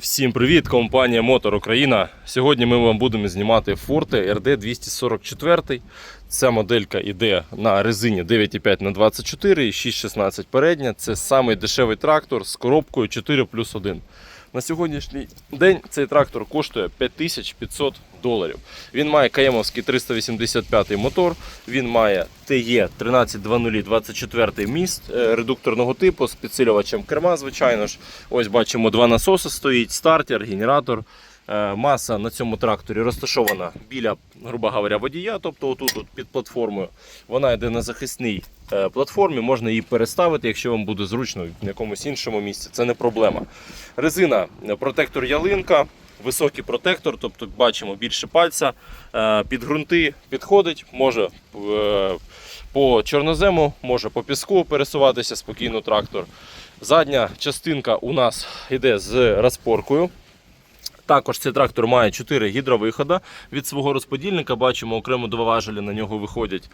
Всім привіт, компанія Мотор Україна. Сьогодні ми вам будемо знімати Forte RD 244. Ця моделька йде на резині 9,5 на 24 і 6,16 передня. Це самий дешевий трактор з коробкою 4 плюс 1. На сьогоднішній день цей трактор коштує 5500 доларів. Він має каємовський 385 мотор, він має TE 1320 24 міст е, редукторного типу з підсилювачем керма, звичайно ж. Ось бачимо два насоси стоїть, стартер, генератор. Е, Маса на цьому тракторі розташована біля, грубо говоря, водія, тобто отут от під платформою. Вона йде на захисній е, платформі, можна її переставити, якщо вам буде зручно в якомусь іншому місці. Це не проблема. Резина, е, протектор ялинка, високий протектор, тобто бачимо більше пальця. Під ґрунти підходить, може по чорнозему, може по піску пересуватися спокійно трактор. Задня частинка у нас йде з розпоркою. Також цей трактор має 4 гідровихода від свого розподільника. Бачимо, окремо два важелі на нього виходять.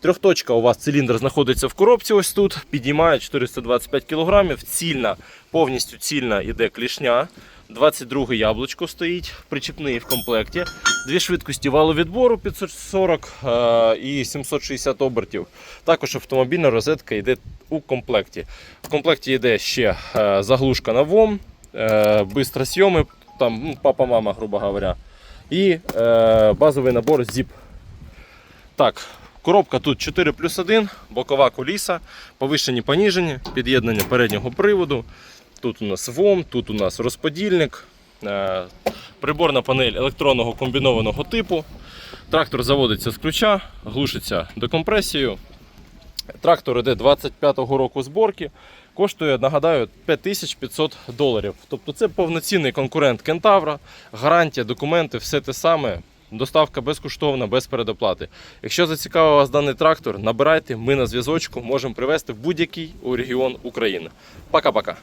Трьохточка у вас циліндр знаходиться в коробці. Ось тут. Підіймає 425 кг. Цільна, повністю цільна іде клішня. 22 яблучко стоїть, причіпний в комплекті. Дві швидкості валовідбору 540 е, і 760 обертів. Також автомобільна розетка йде у комплекті. В комплекті йде ще е, заглушка на ВОМ, е, бистросйоми, там ну, папа-мама, грубо говоря. І е, базовий набор ZIP. Так, коробка тут 4 плюс 1, бокова коліса, повишені поніжені, під'єднання переднього приводу. Тут у нас ВОМ, тут у нас розподільник, е, приборна панель електронного комбінованого типу. Трактор заводиться з ключа, глушиться декомпресією. Трактор іде 25-го року зборки. Коштує, нагадаю, 5500 доларів. Тобто це повноцінний конкурент Кентавра, гарантія, документи, все те саме. Доставка безкоштовна, без передоплати. Якщо зацікавив вас даний трактор, набирайте, ми на зв'язочку можемо привезти в будь-який регіон України. Пока-пока.